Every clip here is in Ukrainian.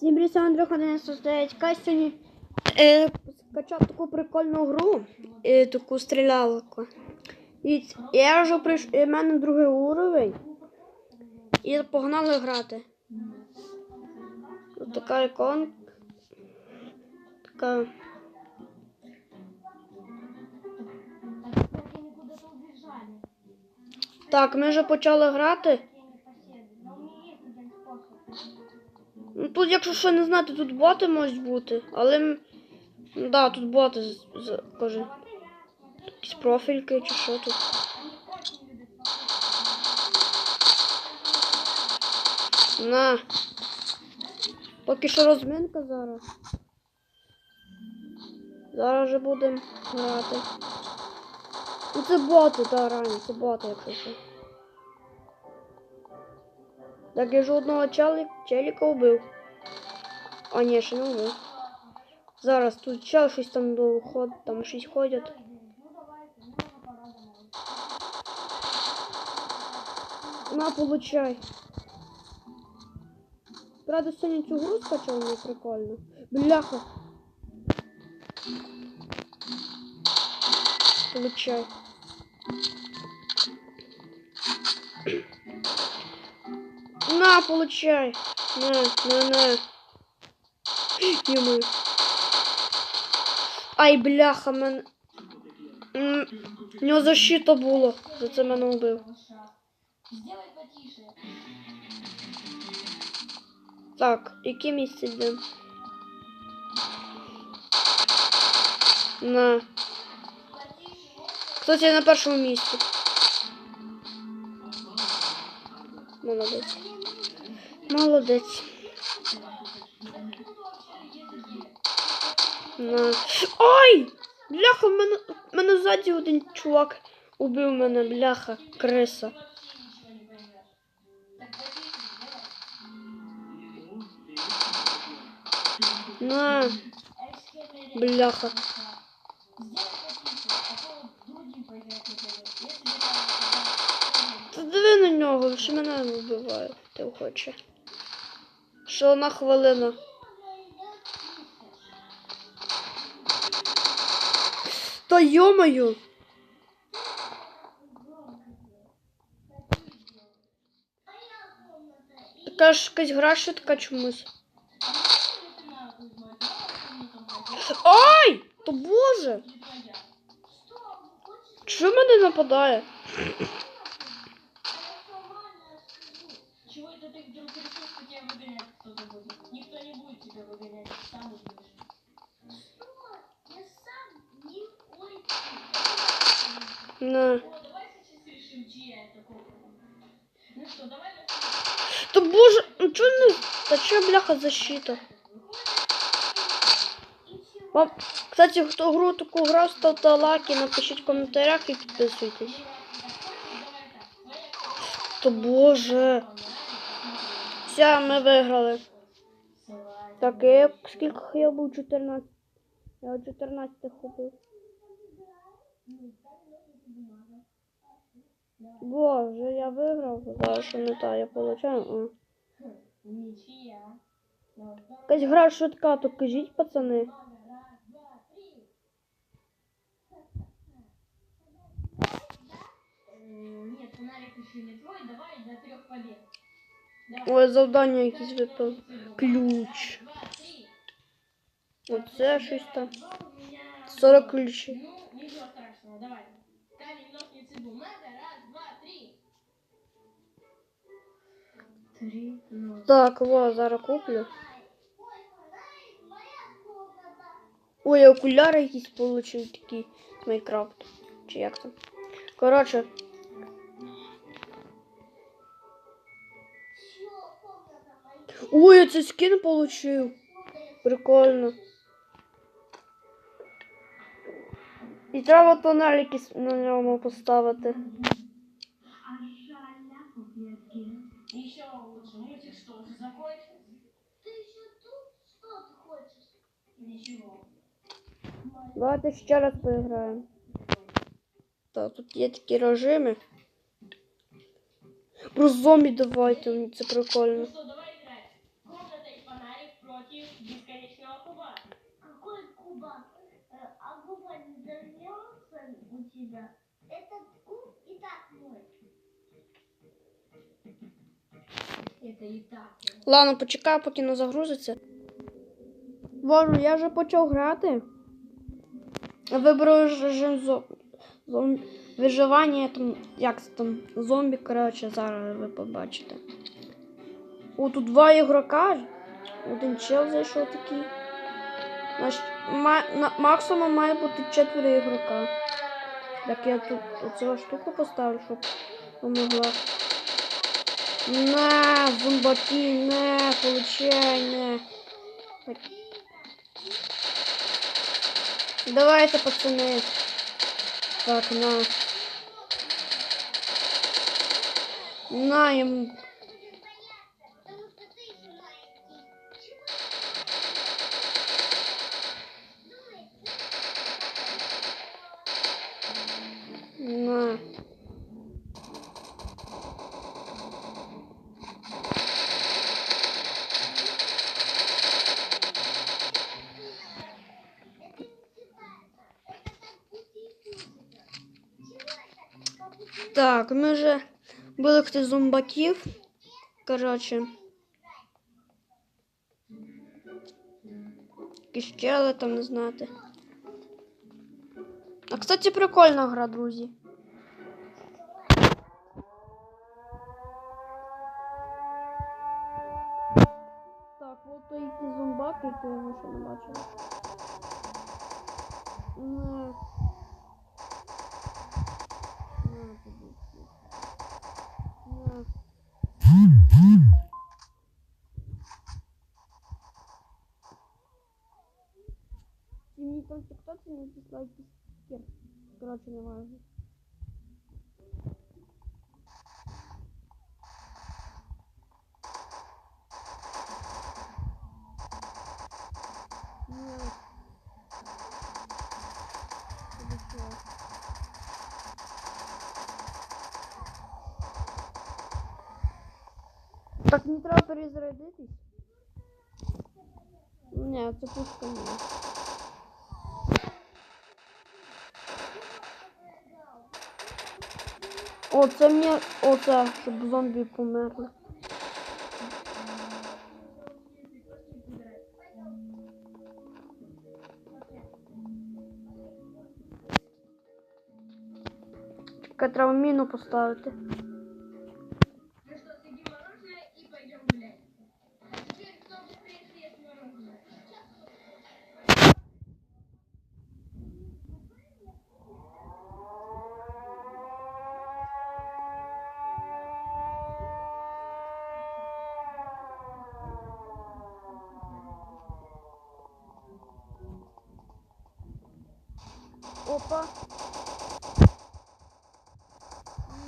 Всім Ходин создає сьогодні е, скачав таку прикольну гру, е, таку стрілялку. І я вже прийшов, і в мене другий уровень. І погнали грати. Ось така іконка. Така. Так, ми вже почали грати. Ну, тут, якщо що не знати, тут боти можуть бути, але ну, да, тут боти з, з. Якісь профільки чи що тут. На. Поки що розминка зараз. Зараз вже будемо грати. Ну це боти, да, реально, це боти, якщо що. Так я ж одного челіка вбив. А ні, ще не. Зараз тут чел щось там до ход, там щось ходять. На, получай. Правда, сьогодні цю гру скачав, не прикольно. Бляха. Получай. На, получай. На, на, на. Йому. Ай, бляха, мен. У нього защита була. За це мене потише. Так, яке місце йдемо? На. Кстати, я на першому місці. Молодець. Молодець. На. Ой! Бляха, мене, мене ззаді один чувак убив мене, бляха, криса. На, бляха. Та диви на нього, що мене не вбиває, ти хоче. Що одна хвилина. Та йомаю. Така ж якась гра швидка чомусь. Ай! То боже! Чого мене нападає? Что, Та боже, ну чого не. Та чого бляха защита? Вам, кстати, хто гру таку грав, ставте лайки, напишіть в коментарях і підписуйтесь. Та боже. Все, ми виграли. Так, я скільки я був 14? Я 14 Боже, я виграв. Зараз що не та, я получаю. Якась гра швидка, то кажіть, пацани. Нет, фонарик еще не твой, давай до трех побед. Ой, завдання якісь випав. Ключ. Оце щось там. У 40 ключів. Ну, ничего страшного, давай. Камень, ножницы, бумага. Три, ну. Так, во, зараз куплю. Ой, я окуляри якісь получив такі з Майнкрафт. Чи як там. Коротше. Ой, я цей скін получив. Прикольно. І треба тонелики с- на ньому поставити Еще лучше. Мультик что, уже закончился? Ты еще тут? Что ты хочешь? Ничего. Давайте ще раз поіграємо. Так, тут є такі режими. Про зомбі давайте, мені це прикольно. Ну что, давай играть. Комната и фонарик против бесконечного куба. Какой куба? Э, А губа не взорвется у тебя? Этот куб и так мой. Ладно, почекаю, поки не загрузиться. Боже, я вже почав грати. Виберу режим зом... виживання, там, як це там, зомбі, коротше, зараз ви побачите. О, тут два ігрока. Один чел зайшов такий. Значить, ма... на... максимум має бути четверо ігрока. Так я тут оцю штуку поставлю, щоб помогла. На, зомбаки, на, получай, на. Давай Давайте, пацаны. Так, на. На ему. Так, ми вже були хтось зомбаків. Коротше. Якісь чели там не знати. А, кстати, прикольна гра, друзі. Так, от той який зомбак, який ми ще не бачили. Не. Не, тобі. Не. Чи мені там тіктоці не дизлайки стір. Коротше, не важно. Нет. Тобі що? Так не треба перезарядитись? Ні, це пушка ні. О, це мені оце, щоб зомбі померли. Чекай, треба міну поставити. Опа.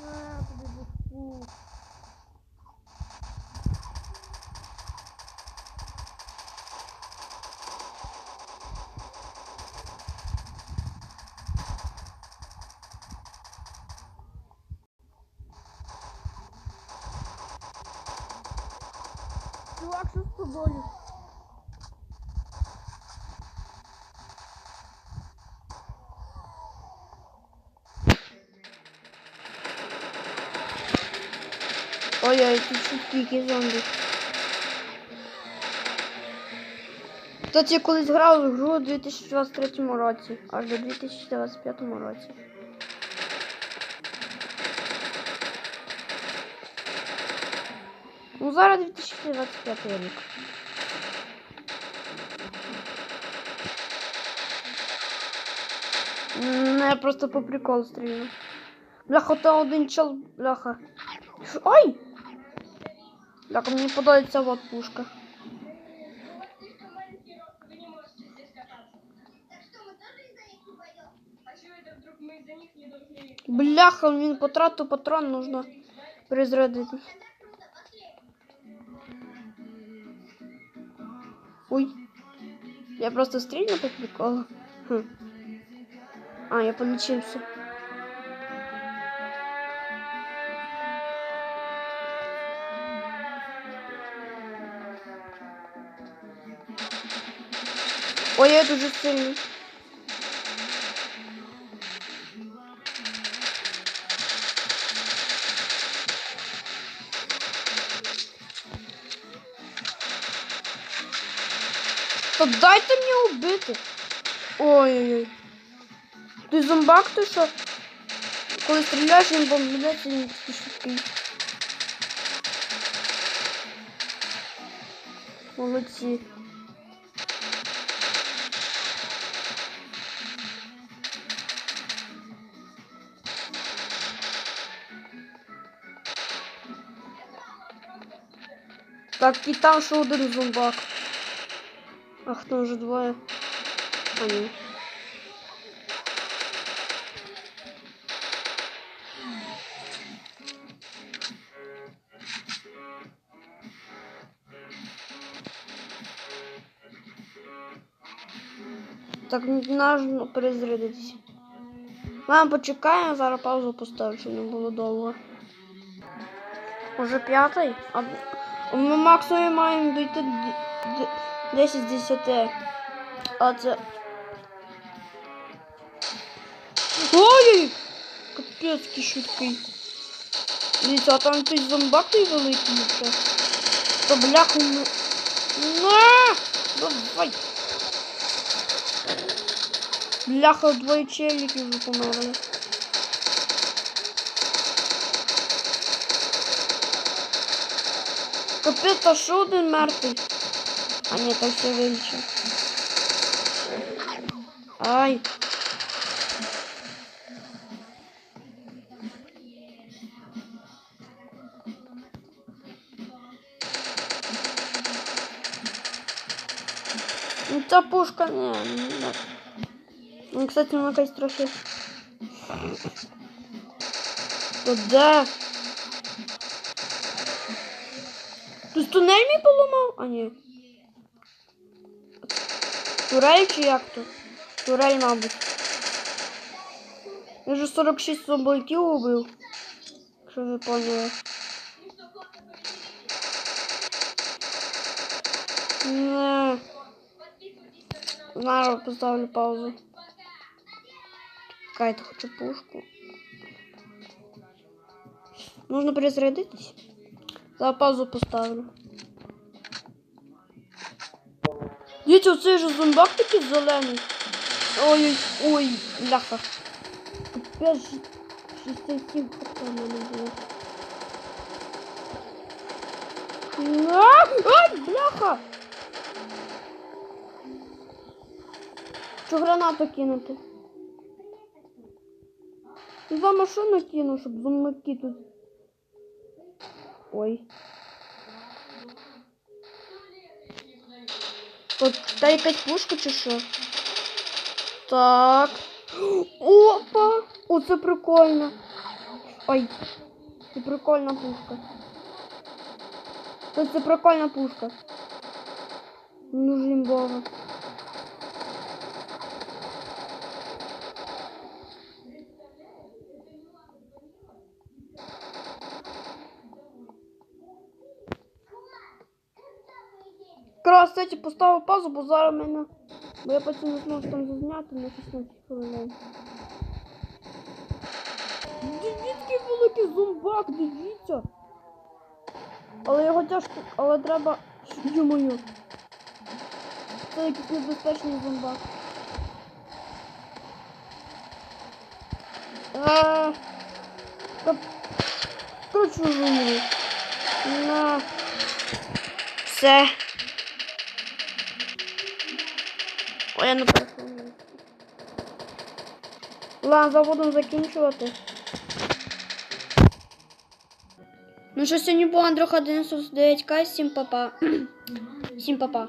На тобі бушку. Чувак, що з тобою? Ой-ой, які зомбі. Кстати, я колись грав в гру у 2023 році, аж до 2025 році. Ну, зараз 2025 рік. М, Я просто по приколу стрілю. Бляха, там один чел, бляха. Ой! Бляха, мені подобається вот пушка. У вас слишком маленький рост, вы не можете здесь кататься. Так что, мы тоже из-за них не пойдем? А чего это вдруг мы из-за них не должны Бляха, він потратив патрон, нужно перезарядити. Тогда круто, пошли. Ой. Я просто стрільну по приколу. Хм. А, я полічився. Ой, я дуже сильний. Та дайте мені убити. Ой-ой-ой. Ти зомбак ти що? Коли стріляєш, він бомбляється, він такий швидкий. Молодці. Так, і там ще один зомбак. Ах, там вже двоє. А ні. Так, нужно перезарядитися. Ладно, почекаємо, зараз паузу поставлю, щоб не було довго. Уже п'ятий? А Ми максимум маємо дійти д- д- 10 з 10. А це. Ой! Капець, який швидкий. Дивіться, а там той зомбак той великий. Та бляху ми... На! Давай! Бляха, двоє челіків вже померли. Капець, а що один мертвий? А ні, там все вилічив. Ай. Ну ця пушка, не, не. Ну, кстати, вона якась трохи. То де? Тут тунель мій поламав? А ні. Турель чи як то? Турель, мабуть. Я вже 46 зомбаків убив. Якщо ви поняли. Не. Зараз поставлю паузу. Чекайте, хочу пушку. Нужно перезарядитись. За паузу поставлю. Дивіться, оцей же зомбак такий зелений. Ой, ой, бляха. Капець, 67 хп в мене було. Ай, бляха! Що гранату кинути? За машину кину, щоб зомбаки тут. Ой. От та якась пушка чи? Так. Опа! О, це прикольно. Ой, це прикольна пушка. Це, це прикольна пушка. Ну, жимбова. Якраз, кстати, поставив паузу, бо зараз мене. Бо я потім не зможу там зазняти на 16 хвилин. Дивіться, великий зомбак, дивіться. Але його тяжко, але треба. Ё-моё. Це якийсь небезпечний зомбак. А, та- Короче. На. Все. Ой, я не переходжу. Ладно, заводом закінчувати. Ну що, сьогодні був Андрюха 99К, всім папа. Всім папа.